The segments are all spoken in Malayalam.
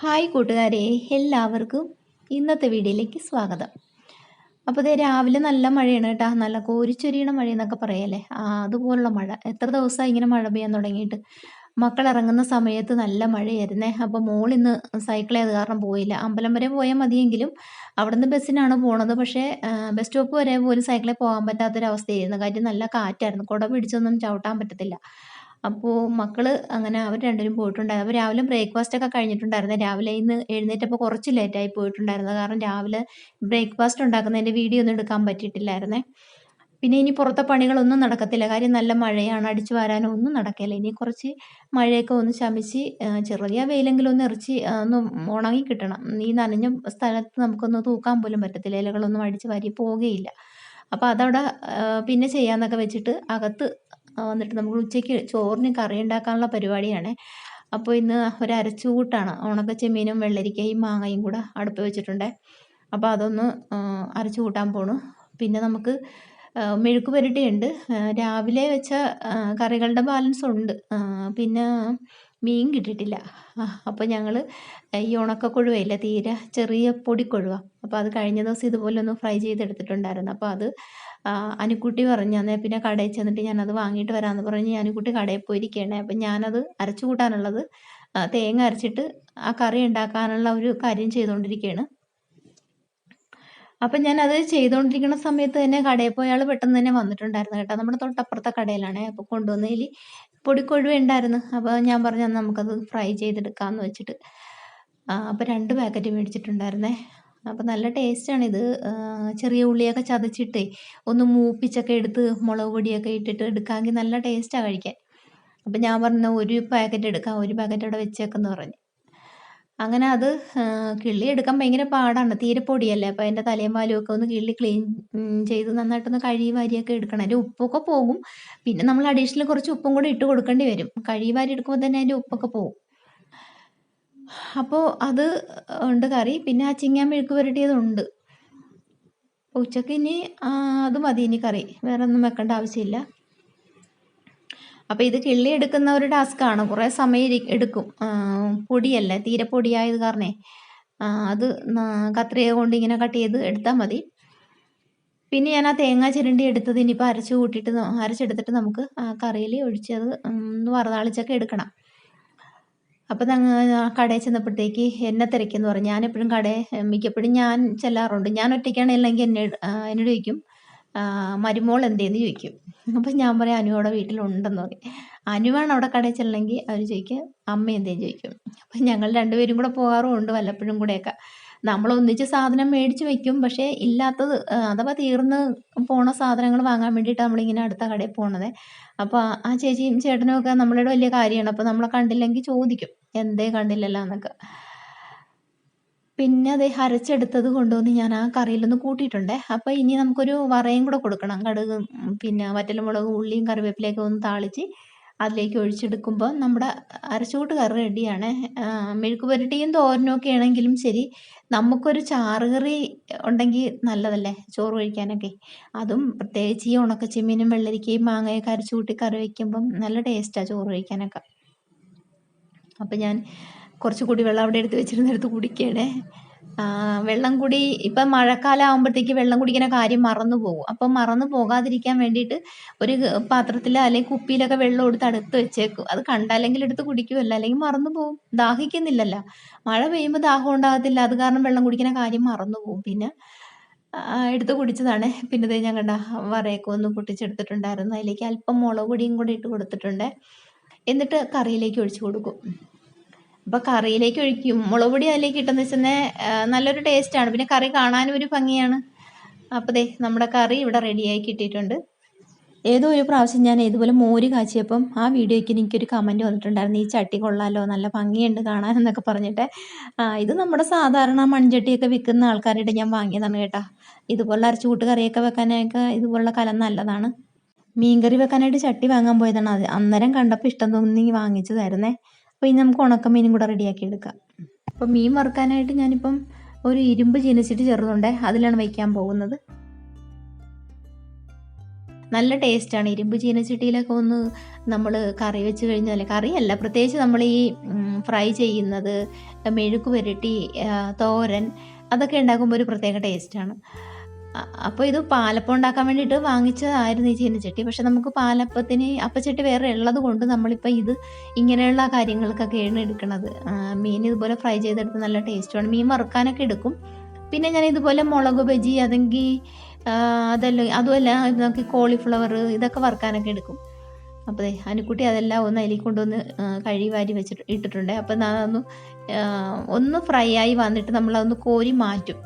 ഹായ് കൂട്ടുകാരെ എല്ലാവർക്കും ഇന്നത്തെ വീഡിയോയിലേക്ക് സ്വാഗതം. അപ്പോൾ ഇതേ രാവിലെ നല്ല മഴയാണ് കേട്ടോ. നല്ല കോരിച്ചൊരിയണ മഴയെന്നൊക്കെ പറയല്ലേ? ആ അതുപോലുള്ള മഴ. എത്ര ദിവസമായി ഇങ്ങനെ മഴ പെയ്യാൻ തുടങ്ങിയിട്ട്? മക്കൾ ഇറങ്ങുന്ന സമയത്ത് നല്ല മഴയായിരുന്നേ. അപ്പോൾ മോൾ ഇന്ന് സൈക്കിൾ ചെയ്ത് കാരണം പോയില്ല. അമ്പലം വരെ പോയാൽ മതിയെങ്കിലും അവിടുന്ന് ബസ്സിനാണ് പോണത്. പക്ഷേ ബസ് സ്റ്റോപ്പ് വരെ പോലും സൈക്കിളിൽ പോകാൻ പറ്റാത്തൊരവസ്ഥയായിരുന്നു. കാര്യം നല്ല കാറ്റായിരുന്നു. കുട പിടിച്ചൊന്നും ചവിട്ടാൻ പറ്റത്തില്ല. അപ്പോൾ മക്കൾ അങ്ങനെ അവർ രണ്ടുപേരും പോയിട്ടുണ്ടായിരുന്നു അപ്പോൾ രാവിലെ ബ്രേക്ക്ഫാസ്റ്റ് ഒക്കെ കഴിഞ്ഞിട്ടുണ്ടായിരുന്നു. രാവിലെ ഇന്ന് എഴുന്നേറ്റപ്പോൾ കുറച്ച് ലേറ്റായി പോയിട്ടുണ്ടായിരുന്നു. കാരണം രാവിലെ ബ്രേക്ക്ഫാസ്റ്റ് ഉണ്ടാക്കുന്നതിന്റെ വീഡിയോ ഒന്നും എടുക്കാൻ പറ്റിയിട്ടില്ലായിരുന്നേ. പിന്നെ ഇനി പുറത്തെ പണികളൊന്നും നടക്കത്തില്ല. കാര്യം നല്ല മഴയാണ്. അടിച്ചു വാരാനോ ഒന്നും നടക്കില്ല ഇനി കുറച്ച് മഴയൊക്കെ ഒന്ന് ശമിച്ച് ചെറിയ വെയിലെങ്കിലും ഒന്ന് ഇറച്ചി ഒന്ന് ഉണങ്ങി കിട്ടണം. ഈ നനഞ്ഞ സ്ഥലത്ത് നമുക്കൊന്ന് തൂക്കാൻ പോലും പറ്റത്തില്ല. ഇലകളൊന്നും അടിച്ച് വാരി പോവുകയില്ല. അപ്പോൾ അതവിടെ പിന്നെ ചെയ്യാമെന്നൊക്കെ വെച്ചിട്ട് അകത്ത് വന്നിട്ട് നമുക്ക് ഉച്ചയ്ക്ക് ചോറിന് കറി ഉണ്ടാക്കാനുള്ള പരിപാടിയാണ്. അപ്പോൾ ഇന്ന് ഒരു അരച്ചുകൂട്ടാണ്. ഉണക്ക ചെമ്മീനും വെള്ളരിക്കയും മാങ്ങയും കൂടെ അടുപ്പ് വെച്ചിട്ടുണ്ട്. അപ്പോൾ അതൊന്ന് അരച്ചു കൂട്ടാൻ പോണു. പിന്നെ നമുക്ക് മെഴുക്ക് പുരട്ടിയുണ്ട്. രാവിലെ വെച്ച കറികളുടെ ബാലൻസ് ഉണ്ട്. പിന്നെ മീൻ കിട്ടിയിട്ടില്ല. അപ്പോൾ ഞങ്ങൾ ഈ ഉണക്കക്കൊഴുവയില്ല തീരെ ചെറിയ പൊടിക്കൊഴുവ. അപ്പോൾ അത് കഴിഞ്ഞ ദിവസം ഇതുപോലെ ഒന്ന് ഫ്രൈ ചെയ്തെടുത്തിട്ടുണ്ടായിരുന്നു. അപ്പോൾ അത് അനുക്കുട്ടി പറഞ്ഞു അന്നേ പിന്നെ കടയിൽ ചെന്നിട്ട് ഞാനത് വാങ്ങിയിട്ട് വരാമെന്ന് പറഞ്ഞ് അനുക്കുട്ടി കടയിൽ പോയിരിക്കുകയാണ്. അപ്പം ഞാനത് അരച്ചു കൂട്ടാനുള്ളത് തേങ്ങ അരച്ചിട്ട് ആ കറി ഉണ്ടാക്കാനുള്ള ഒരു കാര്യം ചെയ്തുകൊണ്ടിരിക്കുകയാണ്. അപ്പം ഞാനത് ചെയ്തുകൊണ്ടിരിക്കുന്ന സമയത്ത് തന്നെ കടയിൽ പോയ ആൾ പെട്ടെന്ന് തന്നെ വന്നിട്ടുണ്ടായിരുന്നു കേട്ടോ. നമ്മുടെ തൊട്ടപ്പുറത്തെ കടയിലാണേ. അപ്പോൾ കൊണ്ടുവന്നതിൽ പൊടിക്കൊഴുവ ഉണ്ടായിരുന്നു. അപ്പോൾ ഞാൻ പറഞ്ഞു "എന്നാ നമുക്കത് ഫ്രൈ ചെയ്തെടുക്കാമെന്ന് വെച്ചിട്ട്. അപ്പോൾ രണ്ട് പാക്കറ്റ് മേടിച്ചിട്ടുണ്ടായിരുന്നേ. അപ്പോൾ നല്ല ടേസ്റ്റാണിത് ചെറിയ ഉള്ളിയൊക്കെ ചതച്ചിട്ട് ഒന്ന് മൂപ്പിച്ചൊക്കെ എടുത്ത് മുളക് പൊടിയൊക്കെ ഇട്ടിട്ട് എടുക്കാമെങ്കിൽ നല്ല ടേസ്റ്റാണ് കഴിക്കാൻ. അപ്പം ഞാൻ പറഞ്ഞു ഒരു പാക്കറ്റ് എടുക്കാം ഒരു പാക്കറ്റ് അവിടെ വെച്ചേക്കെന്ന് പറഞ്ഞു. അങ്ങനെ അത് കിള്ളി എടുക്കാൻ ഭയങ്കര പാടാണ്. തീരെ പൊടിയല്ലേ. അപ്പോൾ അതിന്റെ തലയും പാലുമൊക്കെ ഒന്ന് കിള്ളി ക്ലീൻ ചെയ്ത് നന്നായിട്ടൊന്ന് കഴുകി വാരിയൊക്കെ എടുക്കണം. അതിന്റെ ഉപ്പൊക്കെ പോകും. പിന്നെ നമ്മൾ അഡീഷണൽ കുറച്ച് ഉപ്പും കൂടെ ഇട്ട് കൊടുക്കേണ്ടി വരും. കഴുകി വാരി എടുക്കുമ്പോൾ തന്നെ അതിന്റെ ഉപ്പൊക്കെ പോകും. അപ്പോൾ അത് ഉണ്ട് കറി. പിന്നെ ആ ചിങ്ങാൻ മെഴുക്ക് പുരട്ടിയതുണ്ട്. ഉച്ചയ്ക്ക് ഇനി ആ, അത് മതി ഇനി കറി. വേറെ ഒന്നും വെക്കേണ്ട ആവശ്യമില്ല. അപ്പോൾ ഇത് കിള്ളി എടുക്കുന്ന ഒരു ടാസ്ക് ആണ്. കുറേ സമയം എടുക്കും. പൊടിയല്ല? തീരെ പൊടിയായത് കാരണേ. അത് കത്രിക കൊണ്ട് ഇങ്ങനെ കട്ട് ചെയ്ത് എടുത്താൽ മതി. പിന്നെ ഞാൻ ആ തേങ്ങ ചിരണ്ടി എടുത്തത് ഇനിയിപ്പോൾ അരച്ച് കൂട്ടിയിട്ട് അരച്ചെടുത്തിട്ട് നമുക്ക് ആ കറിയിൽ ഒഴിച്ചത് ഒന്ന് വറുതാളിച്ചൊക്കെ എടുക്കണം. അപ്പം ഞങ്ങൾ കടയിൽ ചെന്നപ്പോഴത്തേക്ക് എന്നെ തിരക്കെന്ന് പറഞ്ഞു. ഞാനെപ്പോഴും കടയിൽ മിക്കപ്പോഴും ഞാൻ ചെല്ലാറുണ്ട്. ഞാൻ ഒറ്റയ്ക്കാണ് അല്ലെങ്കിൽ എന്നെ എന്നോട് ചോദിക്കും മരുമോൾ എന്തേന്ന് ചോദിക്കും. അപ്പം ഞാൻ പറയാം അനു അവിടെ വീട്ടിലുണ്ടെന്ന് പറയും. അനുവാണ് അവിടെ കടയിൽ ചെല്ലണമെങ്കിൽ അവർ ചോദിക്കുക അമ്മ എന്തേന്ന് ചോദിക്കും. അപ്പം ഞങ്ങൾ രണ്ടുപേരും കൂടെ പോകാറുമുണ്ട് വല്ലപ്പോഴും കൂടെയൊക്കെ. നമ്മൾ ഒന്നിച്ച് സാധനം മേടിച്ച് വെക്കും പക്ഷേ ഇല്ലാത്തത് അഥവാ തീർന്ന് പോണ സാധനങ്ങൾ വാങ്ങാൻ വേണ്ടിയിട്ട് നമ്മളിങ്ങനെ അടുത്ത കടയിൽ പോണത്. അപ്പോൾ ആ ചേച്ചിയും ചേട്ടനും ഒക്കെ നമ്മളുടെ വലിയ കാര്യമാണ്. അപ്പോൾ നമ്മളെ കണ്ടില്ലെങ്കിൽ ചോദിക്കും. എന്തേ കണ്ടില്ലല്ലോ എന്നൊക്കെ. പിന്നെ അത് അരച്ചെടുത്തത് കൊണ്ടുവന്ന് ഞാൻ ആ കറിയിലൊന്ന് കൂട്ടിയിട്ടുണ്ടേ. അപ്പോൾ ഇനി നമുക്കൊരു വറയും കൂടെ കൊടുക്കണം. കടുക് പിന്നെ വറ്റൽമുളക് ഉള്ളിയും കറിവേപ്പിലയൊക്കെ ഒന്ന് താളിച്ച് അതിലേക്ക് ഒഴിച്ചെടുക്കുമ്പോൾ നമ്മുടെ അരച്ചുകൂട്ട് കറി റെഡിയാണ്. മെഴുക്ക് പുരട്ടിയും തോരനൊക്കെ ആണെങ്കിലും ശരി നമുക്കൊരു ചാറുകറി ഉണ്ടെങ്കിൽ നല്ലതല്ലേ ചോറ് കഴിക്കാനൊക്കെ. അതും പ്രത്യേകിച്ച് ഈ ഉണക്കച്ചെമ്മീനും വെള്ളരിക്കയും മാങ്ങയൊക്കെ അരച്ചു കൂട്ടി കറി വയ്ക്കുമ്പം നല്ല ടേസ്റ്റാണ് ചോറ് കഴിക്കാനൊക്കെ. അപ്പം ഞാൻ കുറച്ച് കൂടി വെള്ളം അവിടെ എടുത്ത് വെച്ചിരുന്നെടുത്ത് കുടിക്കണേ. വെള്ളം കൂടി ഇപ്പം മഴക്കാലം ആകുമ്പോഴത്തേക്ക് വെള്ളം കുടിക്കുന്ന കാര്യം മറന്നു പോകും. അപ്പം മറന്നു പോകാതിരിക്കാൻ വേണ്ടിയിട്ട് ഒരു പാത്രത്തിൽ അല്ലെങ്കിൽ കുപ്പിയിലൊക്കെ വെള്ളം എടുത്ത് അടുത്ത് വെച്ചേക്കും. അത് കണ്ടല്ലെങ്കിൽ എടുത്ത് കുടിക്കുമല്ല അല്ലെങ്കിൽ മറന്നു പോകും. ദാഹിക്കുന്നില്ലല്ലോ. മഴ പെയ്യുമ്പോൾ ദാഹം ഉണ്ടാകത്തില്ല. അത് കാരണം വെള്ളം കുടിക്കുന്ന കാര്യം മറന്നു പോകും. പിന്നെ എടുത്ത് കുടിച്ചതാണ്. പിന്നെ ഞാൻ കണ്ട വറയൊക്കെ ഒന്ന് പൊട്ടിച്ചെടുത്തിട്ടുണ്ടായിരുന്നു. അതിലേക്ക് അല്പം മുളക് പൊടിയും കൂടി ഇട്ട് കൊടുത്തിട്ടുണ്ട്. എന്നിട്ട് കറിയിലേക്ക് ഒഴിച്ചു കൊടുക്കും. അപ്പോൾ കറിയിലേക്ക് ഒഴിക്കും. മുളക് പൊടി അതിലേക്ക് ഇട്ടെന്ന് വെച്ചാൽ നല്ലൊരു ടേസ്റ്റാണ് പിന്നെ കറി കാണാനും ഒരു ഭംഗിയാണ്. അപ്പോൾ ദേ നമ്മുടെ കറി ഇവിടെ റെഡിയായി കിട്ടിയിട്ടുണ്ട്. ഏതോ ഒരു പ്രാവശ്യം ഞാൻ ഇതുപോലെ മോര് കാച്ചിയപ്പം ആ വീഡിയോയ്ക്ക് എനിക്കൊരു കമന്റ് വന്നിട്ടുണ്ടായിരുന്നു. ഈ ചട്ടി കൊള്ളാലോ നല്ല ഭംഗിയുണ്ട് കാണാനെന്നൊക്കെ പറഞ്ഞിട്ട്. ഇത് നമ്മുടെ സാധാരണ മൺചട്ടിയൊക്കെ വിൽക്കുന്ന ആൾക്കാരുടെ ഞാൻ വാങ്ങിയതാണ് കേട്ടോ. ഇതുപോലെ അരച്ചുകൂട്ട് കറിയൊക്കെ വെക്കാനൊക്കെ ഇതുപോലുള്ള കലം നല്ലതാണ്. മീൻകറി വെക്കാനായിട്ട് ചട്ടി വാങ്ങാൻ പോയതാണ്. അത് അന്നേരം കണ്ടപ്പോൾ ഇഷ്ടം തോന്നി വാങ്ങിച്ചതായിരുന്നേ. അപ്പോൾ ഇനി നമുക്ക് ഉണക്കമീനും കൂടെ റെഡിയാക്കി എടുക്കാം. അപ്പോൾ മീൻ വറുക്കാനായിട്ട് ഞാനിപ്പം ഒരു ഇരുമ്പ് ചീനച്ചിട്ട് ചെറുതുണ്ട് അതിലാണ് വയ്ക്കാൻ പോകുന്നത്. നല്ല ടേസ്റ്റാണ് ഇരുമ്പ് ചീനച്ചട്ടിയിലൊക്കെ ഒന്ന് നമ്മൾ കറി വെച്ച് കഴിഞ്ഞാൽ കറിയല്ല പ്രത്യേകിച്ച് നമ്മൾ ഈ ഫ്രൈ ചെയ്യുന്നത് മെഴുക്ക് പുരട്ടി തോരൻ അതൊക്കെ ഉണ്ടാക്കുമ്പോൾ ഒരു പ്രത്യേക ടേസ്റ്റാണ് അപ്പോൾ ഇത് പാലപ്പം ഉണ്ടാക്കാൻ വേണ്ടിയിട്ട് വാങ്ങിച്ചതായിരുന്നു ഈ ചീനച്ചട്ടി പക്ഷെ നമുക്ക് പാലപ്പത്തിന് അപ്പച്ചട്ടി വേറെ ഉള്ളത് കൊണ്ട് നമ്മളിപ്പോൾ ഇത് ഇങ്ങനെയുള്ള കാര്യങ്ങൾക്കൊക്കെയാണ് എടുക്കുന്നത് മീൻ ഇതുപോലെ ഫ്രൈ ചെയ്തെടുത്ത് നല്ല ടേസ്റ്റുമാണ് മീൻ വറുക്കാനൊക്കെ എടുക്കും. പിന്നെ ഞാൻ ഇതുപോലെ മുളക് ബജി അതെങ്കിൽ അതല്ല അതുമല്ല നമുക്ക് കോളിഫ്ലവർ ഇതൊക്കെ വറുക്കാനൊക്കെ എടുക്കും. അപ്പോൾ അനുക്കുട്ടി അതെല്ലാം ഒന്ന് അതിലേക്ക് കൊണ്ടുവന്ന് കഴുകി വാരി വെച്ചിട്ട് ഇട്ടിട്ടുണ്ട്. അപ്പോൾ അതൊന്ന് ഒന്ന് ഫ്രൈ ആയി വന്നിട്ട് നമ്മളതൊന്ന് കോരി മാറ്റും.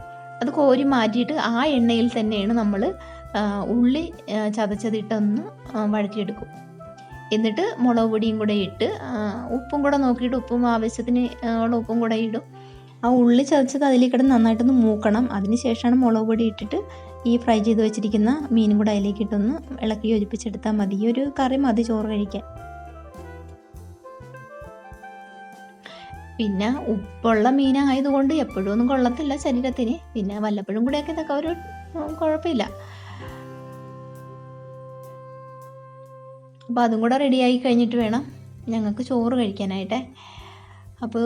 അത് കോരി മാറ്റിയിട്ട് ആ എണ്ണയിൽ തന്നെയാണ് നമ്മൾ ഉള്ളി ചതച്ചതിട്ടൊന്ന് വഴറ്റിയെടുക്കും. എന്നിട്ട് മുളക് പൊടിയും കൂടെ ഇട്ട് ഉപ്പും കൂടെ നോക്കിയിട്ട് ഉപ്പും ആവശ്യത്തിന് ഉള്ള ഉപ്പും കൂടെ ഇടും. ആ ഉള്ളി ചതച്ചത് അതിലേക്ക് നന്നായിട്ടൊന്ന് മൂക്കണം. അതിന് ശേഷമാണ് മുളക് പൊടി ഇട്ടിട്ട് ഈ ഫ്രൈ ചെയ്ത് വെച്ചിരിക്കുന്ന മീനും കൂടെ അതിലേക്ക് ഇട്ടൊന്ന് ഇളക്കി യോജിപ്പിച്ചെടുത്താൽ മതി. ഈ ഒരു കറി മതി ചോറ് കഴിക്കാൻ. പിന്നെ ഉപ്പുള്ള മീനായതുകൊണ്ട് എപ്പോഴും ഒന്നും കൊള്ളത്തില്ല ശരീരത്തിന്. പിന്നെ വല്ലപ്പോഴും കൂടെയൊക്കെ ഇതൊക്കെ ഒരു കുഴപ്പമില്ല. അപ്പോൾ അതും കൂടെ റെഡിയായി കഴിഞ്ഞിട്ട് വേണം ഞങ്ങൾക്ക് ചോറ് കഴിക്കാനായിട്ടേ. അപ്പോൾ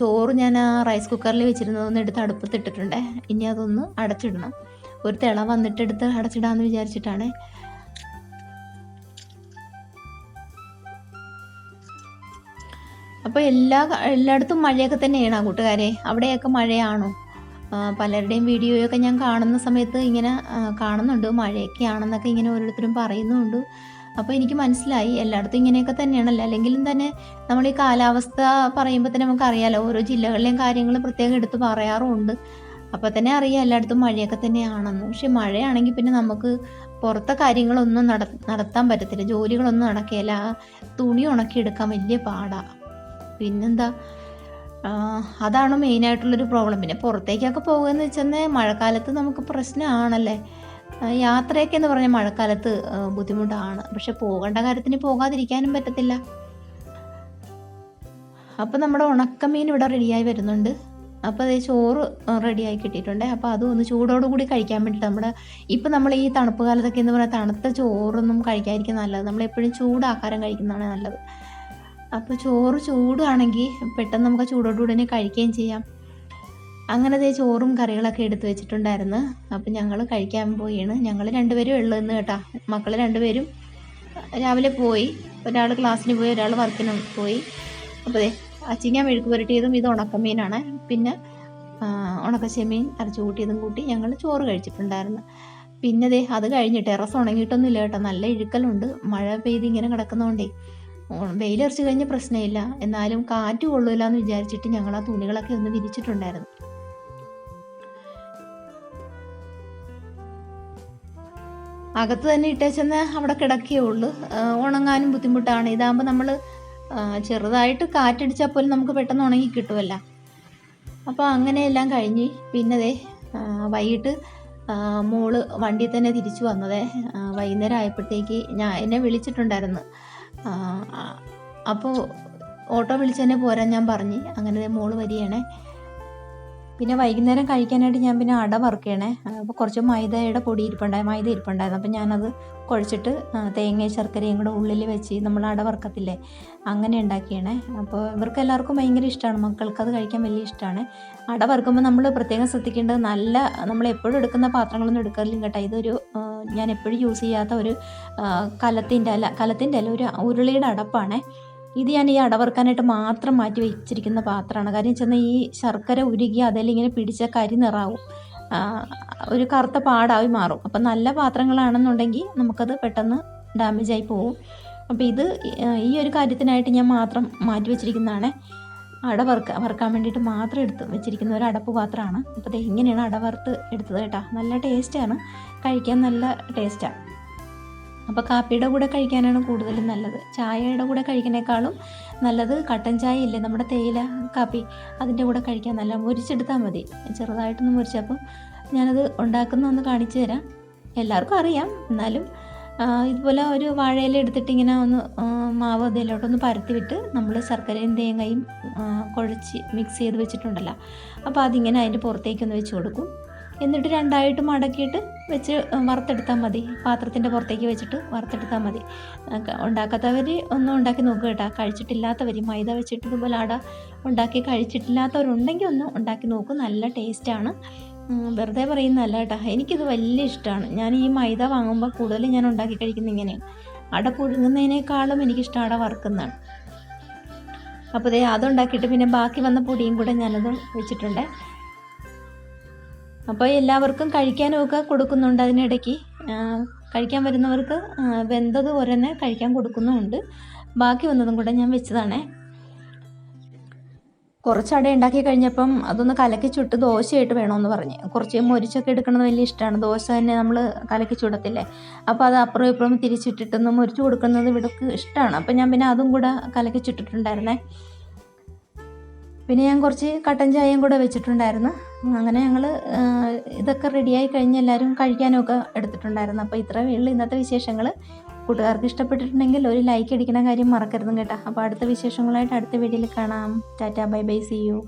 ചോറ് ഞാൻ ആ റൈസ് കുക്കറിൽ വെച്ചിരുന്നതൊന്ന് എടുത്ത് അടുപ്പത്തിട്ടിട്ടുണ്ട്. ഇനി അതൊന്ന് അടച്ചിടണം. ഒരു തിള വന്നിട്ട് എടുത്ത് അടച്ചിടാമെന്ന് വിചാരിച്ചിട്ടാണ് അപ്പോൾ എല്ലാ എല്ലായിടത്തും മഴയൊക്കെ തന്നെയാണ് കൂട്ടുകാരെ. അവിടെയൊക്കെ മഴയാണോ? പലരുടെയും വീഡിയോയൊക്കെ ഞാൻ കാണുന്ന സമയത്ത് ഇങ്ങനെ കാണുന്നുണ്ട്. മഴയൊക്കെ ആണെന്നൊക്കെ ഇങ്ങനെ ഓരോരുത്തരും പറയുന്നുണ്ട്. അപ്പോൾ എനിക്ക് മനസ്സിലായി. എല്ലായിടത്തും ഇങ്ങനെയൊക്കെ തന്നെയാണല്ലോ? അല്ലെങ്കിലും തന്നെ നമ്മൾ ഈ കാലാവസ്ഥ പറയുമ്പോൾ തന്നെ നമുക്ക് അറിയാലോ ഓരോ ജില്ലകളിലെയും കാര്യങ്ങൾ പ്രത്യേകം എടുത്ത് പറയാറുമുണ്ട് അപ്പോൾ തന്നെ അറിയാം എല്ലായിടത്തും മഴയൊക്കെ തന്നെയാണെന്ന്. പക്ഷെ മഴയാണെങ്കിൽ പിന്നെ നമുക്ക് പുറത്തെ കാര്യങ്ങളൊന്നും നട നടത്താൻ പറ്റത്തില്ല. ജോലികളൊന്നും നടക്കില്ല തുണി ഉണക്കിയെടുക്കാൻ വലിയ പാടാണ് പിന്നെന്താ? അതാണ് മെയിനായിട്ടുള്ളൊരു പ്രോബ്ലം പിന്നെ പുറത്തേക്കൊക്കെ പോകുകയെന്ന് വെച്ചാൽ മഴക്കാലത്ത് നമുക്ക് പ്രശ്നമാണല്ലേ യാത്രയൊക്കെ എന്ന് പറഞ്ഞാൽ മഴക്കാലത്ത് ബുദ്ധിമുട്ടാണ്. പക്ഷെ പോകേണ്ട കാര്യത്തിന് പോകാതിരിക്കാനും പറ്റത്തില്ല. അപ്പോൾ നമ്മുടെ ഉണക്കമീൻ ഇവിടെ റെഡിയായി വരുന്നുണ്ട്. അപ്പോൾ അതേ ചോറ് റെഡിയായി കിട്ടിയിട്ടുണ്ട്. അപ്പോൾ അതും ഒന്ന് ചൂടോടുകൂടി കഴിക്കാൻ വേണ്ടിയിട്ട് നമ്മുടെ ഇപ്പം നമ്മൾ ഈ തണുപ്പ് കാലത്തൊക്കെ എന്ന് പറഞ്ഞാൽ തണുത്ത ചോറൊന്നും കഴിക്കാതിരിക്കുന്ന നല്ലത്. നമ്മൾ എപ്പോഴും ചൂടാഹാരം കഴിക്കുന്നതാണ് നല്ലത്. അപ്പോൾ ചോറ് ചൂടാണെങ്കിൽ പെട്ടെന്ന് നമുക്ക് ചൂടോടുകൂടി തന്നെ കഴിക്കുകയും ചെയ്യാം. അങ്ങനെ ദേ ചോറും കറികളൊക്കെ എടുത്ത് വെച്ചിട്ടുണ്ടായിരുന്നു. അപ്പം ഞങ്ങൾ കഴിക്കാൻ പോയാണ്. ഞങ്ങൾ രണ്ടുപേരും ഉള്ളു എന്ന് കേട്ടാ. മക്കൾ രണ്ടുപേരും രാവിലെ പോയി. ഒരാൾ ക്ലാസ്സിന് പോയി ഒരാൾ വർക്കിന് പോയി. അപ്പോൾ ദേ ഞാൻ മെഴുക്ക് പുരട്ടിയതും ഇത് ഉണക്കമീനാണ്. പിന്നെ ഉണക്കശമീൻ അരച്ചു കൂട്ടിയതും കൂട്ടി ഞങ്ങൾ ചോറ് കഴിച്ചിട്ടുണ്ടായിരുന്നു. പിന്നെ ദേ അത് കഴിഞ്ഞ് ടെറസ് ഉണങ്ങിയിട്ടൊന്നുമില്ല കേട്ടോ. നല്ല ഇഴുക്കലുണ്ട്. മഴ പെയ്ത് ഇങ്ങനെ കിടക്കുന്നതുകൊണ്ടേ വെയിലറച്ച് കഴിഞ്ഞ പ്രശ്നമില്ല. എന്നാലും കാറ്റ് കൊള്ളില്ല എന്ന് വിചാരിച്ചിട്ട് ഞങ്ങൾ ആ തുണികളൊക്കെ ഒന്ന് വിരിച്ചിട്ടുണ്ടായിരുന്നു. അകത്ത് തന്നെ ഇട്ടേച്ചെന്ന് അവിടെ കിടക്കേ ഉള്ളൂ. ഉണങ്ങാനും ബുദ്ധിമുട്ടാണ്. ഇതാകുമ്പോൾ നമ്മൾ ചെറുതായിട്ട് കാറ്റടിച്ചാൽ പോലും നമുക്ക് പെട്ടെന്ന് ഉണങ്ങി കിട്ടുമല്ലോ അപ്പോൾ അങ്ങനെയെല്ലാം കഴിഞ്ഞ് പിന്നതേ വൈകിട്ട് മോൾ വണ്ടിയിൽ തന്നെ തിരിച്ചു വന്നതേ. വൈകുന്നേരം ആയപ്പോഴത്തേക്ക് ഞാൻ എന്നെ വിളിച്ചിട്ടുണ്ടായിരുന്നു. അപ്പോൾ ഓട്ടോ വിളിച്ച് തന്നെ പോരാൻ ഞാൻ പറഞ്ഞു. അങ്ങനെ മോൾ വരികയാണേ. പിന്നെ വൈകുന്നേരം കഴിക്കാനായിട്ട് ഞാൻ പിന്നെ അട വറുക്കണേ. അപ്പോൾ കുറച്ച് മൈദയുടെ പൊടി ഇരിപ്പുണ്ടായി മൈദ ഇരിപ്പുണ്ടായിരുന്നു. അപ്പോൾ ഞാനത് കുഴച്ചിട്ട് തേങ്ങയും ശർക്കരയും കൂടെ ഉള്ളിൽ വെച്ച് നമ്മൾ അട വറുക്കത്തില്ലേ അങ്ങനെ ഉണ്ടാക്കിയാണേ. അപ്പോൾ ഇവർക്ക് എല്ലാവർക്കും ഭയങ്കര ഇഷ്ടമാണ് മക്കൾക്ക് അത് കഴിക്കാൻ വലിയ ഇഷ്ടമാണ് അട വറുക്കുമ്പോൾ നമ്മൾ പ്രത്യേകം ശ്രദ്ധിക്കേണ്ടത് നല്ല നമ്മൾ എപ്പോഴും എടുക്കുന്ന പാത്രങ്ങളൊന്നും എടുക്കലില്ല കേട്ടോ. ഇതൊരു ഞാൻ എപ്പോഴും യൂസ് ചെയ്യാത്ത ഒരു കലത്തിന്റെ അല്ല കലത്തിന്റെ അല്ല ഒരു ഉരുളിയുടെ അടപ്പാണേ. ഇത് ഞാൻ ഈ അടവറുക്കാനായിട്ട് മാത്രം മാറ്റി വെച്ചിരിക്കുന്ന പാത്രമാണ്. കാര്യം ചെന്നാൽ ഈ ശർക്കര ഉരുകി അതിലിങ്ങനെ പിടിച്ച കരി നിറാവും. ഒരു കറുത്ത പാടായി മാറും. അപ്പം നല്ല പാത്രങ്ങളാണെന്നുണ്ടെങ്കിൽ നമുക്കത് പെട്ടെന്ന് ഡാമേജ് ആയി പോവും. അപ്പോൾ ഇത് ഈ ഒരു കാര്യത്തിനായിട്ട് ഞാൻ മാത്രം മാറ്റി വെച്ചിരിക്കുന്നതാണ്. അട വറുക്ക വറുക്കാൻ വേണ്ടിയിട്ട് മാത്രം എടുത്ത് വെച്ചിരിക്കുന്ന ഒരു അടപ്പ് പാത്രമാണ്. അപ്പോൾ ഇങ്ങനെയാണ് അട വറുത്ത് എടുത്തത് കേട്ടോ. നല്ല ടേസ്റ്റാണ് കഴിക്കാൻ നല്ല ടേസ്റ്റാണ് അപ്പോൾ കാപ്പിയുടെ കൂടെ കഴിക്കാനാണ് കൂടുതലും നല്ലത്. ചായയുടെ കൂടെ കഴിക്കുന്നേക്കാളും നല്ലത് കട്ടൻ ചായ ഇല്ലേ? നമ്മുടെ തേയില കാപ്പി അതിന്റെ കൂടെ കഴിക്കാൻ നല്ല മുരിച്ചെടുത്താൽ മതി. ചെറുതായിട്ടൊന്ന് മുരിച്ചപ്പം ഞാനത് ഉണ്ടാക്കുന്ന ഒന്ന് കാണിച്ചു തരാം. എല്ലാവർക്കും അറിയാം. എന്നാലും ഇതുപോലെ ഒരു വാഴയില എടുത്തിട്ട് ഇങ്ങനെ ഒന്ന് മാവ് അതിലോട്ടൊന്ന് പരത്തി വിട്ട് നമ്മൾ ശർക്കരയും തേങ്ങയും കുഴച്ച് മിക്സ് ചെയ്ത് വെച്ചിട്ടുണ്ടല്ലോ. അപ്പോൾ അതിങ്ങനെ അതിന്റെ പുറത്തേക്കൊന്ന് വെച്ച് കൊടുക്കും. എന്നിട്ട് രണ്ടായിട്ട് മടക്കിയിട്ട് വെച്ച് വറുത്തെടുത്താൽ മതി. പാത്രത്തിന്റെ പുറത്തേക്ക് വെച്ചിട്ട് വറുത്തെടുത്താൽ മതി. ഉണ്ടാക്കാത്തവർ ഒന്നും ഉണ്ടാക്കി നോക്കുക കേട്ടോ. കഴിച്ചിട്ടില്ലാത്തവർ മൈദ വെച്ചിട്ട് ഇതുപോലെ അട ഉണ്ടാക്കി കഴിച്ചിട്ടില്ലാത്തവരുണ്ടെങ്കിൽ ഒന്ന് ഉണ്ടാക്കി നോക്കും. നല്ല ടേസ്റ്റാണ് വെറുതെ പറയുന്നതല്ല കേട്ടോ. എനിക്കിത് വലിയ ഇഷ്ടമാണ്. ഞാൻ ഈ മൈദ വാങ്ങുമ്പോൾ കൂടുതലും ഞാൻ ഉണ്ടാക്കി കഴിക്കുന്നത് ഇങ്ങനെയാണ്. അട പുഴുങ്ങുന്നതിനേക്കാളും എനിക്കിഷ്ടം അട വറുക്കുന്നതാണ്. അപ്പോൾ ദേ അതുണ്ടാക്കിയിട്ട് പിന്നെ ബാക്കി വന്ന പൊടിയും കൂടെ ഞാനത് വെച്ചിട്ടുണ്ട്. അപ്പോൾ എല്ലാവർക്കും കഴിക്കാനുമൊക്കെ കൊടുക്കുന്നുണ്ട് അതിനിടയ്ക്ക്. കഴിക്കാൻ വരുന്നവർക്ക് വെന്തത് ഒരെന്നെ കഴിക്കാൻ കൊടുക്കുന്നുമുണ്ട്. ബാക്കി വന്നതും കൂടെ ഞാൻ വെച്ചതാണേ. കുറച്ച് അട ഉണ്ടാക്കി കഴിഞ്ഞപ്പം അതൊന്ന് കലക്കി ചുട്ട് ദോശയായിട്ട് വേണമെന്ന് പറഞ്ഞ്. കുറച്ച് മൊരിച്ചൊക്കെ എടുക്കുന്നത് വലിയ ഇഷ്ടമാണ്. ദോശ തന്നെ നമ്മൾ കലക്കി ചുടത്തില്ലേ. അപ്പോൾ അത് അപ്പുറം ഇപ്പുറം തിരിച്ചിട്ടിട്ടൊന്ന് മൊരിച്ച് കൊടുക്കുന്നത് ഇവിടേക്ക് ഇഷ്ടമാണ്. അപ്പോൾ ഞാൻ പിന്നെ അതും കൂടെ കലക്കി ചുട്ടിട്ടുണ്ടായിരുന്നേ. പിന്നെ ഞാൻ കുറച്ച് കട്ടൻ ചായയും കൂടെ വെച്ചിട്ടുണ്ടായിരുന്നു. അങ്ങനെ ഞങ്ങൾ ഇതൊക്കെ റെഡിയായി കഴിഞ്ഞ് എല്ലാവരും കഴിക്കാനൊക്കെ എടുത്തിട്ടുണ്ടായിരുന്നു. അപ്പോൾ ഇത്രയേ ഉള്ളൂ ഇന്നത്തെ വിശേഷങ്ങൾ കൂട്ടുകാർക്ക് ഇഷ്ടപ്പെട്ടിട്ടുണ്ടെങ്കിൽ ഒരു ലൈക്ക് അടിക്കുന്ന കാര്യം മറക്കരുതും കേട്ടോ. അപ്പോൾ അടുത്ത വിശേഷങ്ങളായിട്ട് അടുത്ത വീഡിയോയിൽ കാണാം. Tata bye bye see you